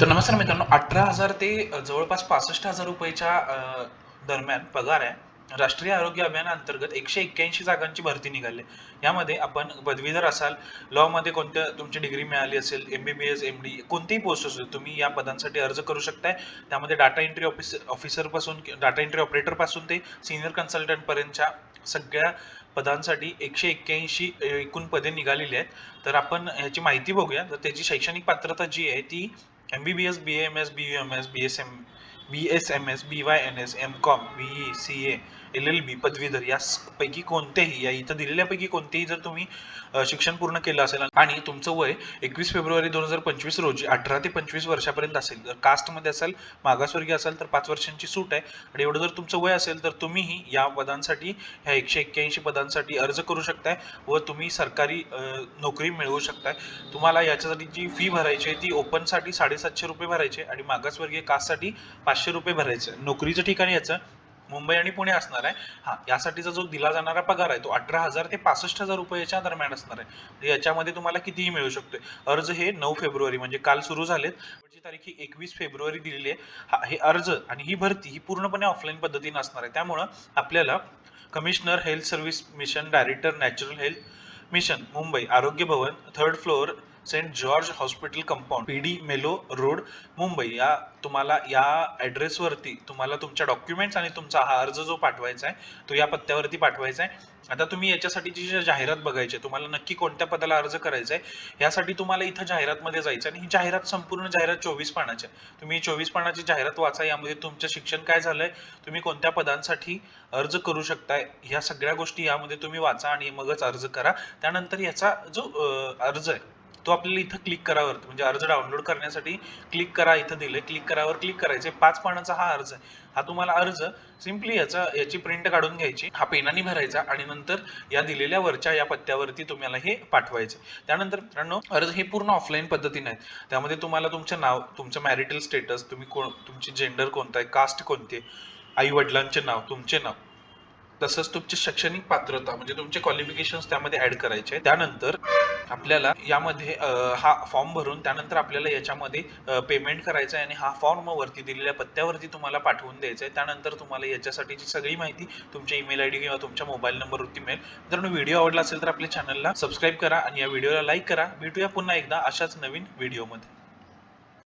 तर नमस्कार मित्रांनो अठरा हजार ते जवळपास पासष्ट हजार रुपयाच्या दरम्यान पगार आहे. राष्ट्रीय आरोग्य अभियानाअंतर्गत एकशे एक्क्याऐंशी जागांची भरती निघाली आहे. यामध्ये आपण पदवीधर असाल लॉमध्ये कोणत्या तुमची डिग्री मिळाली असेल M B B S M D कोणतीही पोस्ट असेल तुम्ही या पदांसाठी अर्ज करू शकताय. त्यामध्ये डाटा एंट्री ऑफिसर ऑफिसरपासून डाटा एंट्री ऑपरेटरपासून ते सिनियर कन्सल्टंटपर्यंतच्या सगळ्या पदांसाठी एकशे एक्क्याऐंशी एकूण पदे निघालेली आहेत. तर आपण ह्याची माहिती बघूया. तर त्याची शैक्षणिक पात्रता जी आहे ती MBBS, BAMS, BUMS, BSM, BSMS, BYNS, MCOM, BE, CA, L L B पदवीधर यापैकी कोणतेही या इथं दिलेल्यापैकी कोणतेही जर तुम्ही शिक्षण पूर्ण केलं असेल आणि तुमचं वय एकवीस फेब्रुवारी दोन हजार पंचवीस रोजी अठरा ते पंचवीस वर्षापर्यंत असेल जर कास्टमध्ये असेल मागासवर्गीय असाल तर पाच वर्षांची सूट आहे आणि एवढं जर तुमचं वय असेल तर तुम्हीही या पदांसाठी ह्या एकशे एक्क्याऐंशी पदांसाठी अर्ज करू शकताय व तुम्ही सरकारी नोकरी मिळवू शकताय. तुम्हाला याच्यासाठी जी फी भरायची आहे ती ओपनसाठी साडेसातशे रुपये भरायचे आणि मागासवर्गीय कास्टसाठी पाचशे रुपये भरायचे नोकरीचं ठिकाण याचं मुंबई आणि पुणे असणार आहे. हा यासाठीचा जो दिला जाणारा पगार आहे तो अठरा हजार ते पासष्ट हजार रुपयाच्या दरम्यान असणार आहे. याच्यामध्ये तुम्हाला कितीही मिळू शकतोय. अर्ज हे नऊ फेब्रुवारी म्हणजे काल सुरू झालेत. तारीख ही एकवीस फेब्रुवारी दिलेली आहे. हा हे अर्ज आणि ही भरती ही पूर्णपणे ऑफलाईन पद्धतीने असणार आहे. त्यामुळं आपल्याला commissioner health service mission director natural health mission Mumbai आरोग्य भवन third floor saint George hospital compound P D Mello road Mumbai. या तुम्हाला या ॲड्रेसवरती तुम्हाला तुमच्या डॉक्युमेंट्स आणि तुमचा हा अर्ज जो पाठवायचा आहे तो या पत्त्यावरती पाठवायचा आहे. आता तुम्ही याच्यासाठीची जी जाहिरात बघायची आहे, तुम्हाला नक्की कोणत्या पदाला अर्ज करायचा आहे यासाठी तुम्हाला इथं जाहिरातमध्ये जायचं आहे आणि ही जाहिरात संपूर्ण जाहिरात चोवीस पानाची आहे. तुम्ही चोवीस पानाची जाहिरात वाचा यामध्ये तुमचं शिक्षण काय झालंय तुम्ही कोणत्या पदांसाठी अर्ज करू शकताय ह्या सगळ्या गोष्टी यामध्ये तुम्ही वाचा आणि मगच अर्ज करा. त्यानंतर याचा जो अर्ज आहे तो आपल्याला इथं क्लिक करावर म्हणजे अर्ज डाउनलोड करण्यासाठी क्लिक करा इथं दिले क्लिक करावर क्लिक करायचे पाच पानाचा हा अर्ज आहे. हा तुम्हाला अर्ज सिम्पली याचा याची प्रिंट काढून घ्यायची हा पेनाने भरायचा आणि नंतर या दिलेल्या वरच्या या पत्त्यावरती तुम्हाला हे पाठवायचे. त्यानंतर मित्रांनो अर्ज हे पूर्ण ऑफलाईन पद्धतीने आहेत. त्यामध्ये तुम्हाला तुमचं नाव तुमचं मॅरिटल स्टेटस तुम्ही कोण तुमची जेंडर कोणता आहे कास्ट कोणती आहे आई वडिलांचे नाव तुमचे नाव तसंच तुमची शैक्षणिक पात्रता म्हणजे तुमचे क्वालिफिकेशन त्यामध्ये ऍड करायचे. त्यानंतर आपल्याला यामध्ये हा फॉर्म भरून त्यानंतर आपल्याला याच्यामध्ये पेमेंट करायचं आहे आणि हा फॉर्म वरती दिलेल्या पत्त्यावरती तुम्हाला पाठवून द्यायचा आहे त्यानंतर तुम्हाला याच्यासाठीची सगळी माहिती तुमच्या ईमेल आय डी किंवा तुमच्या मोबाईल नंबरवरती मिळेल. मित्रांनो व्हिडिओ आवडला असेल तर आपल्या चॅनलला सबस्क्राईब करा आणि या व्हिडिओला लाईक करा. भेटूया पुन्हा एकदा अशाच नवीन व्हिडिओमध्ये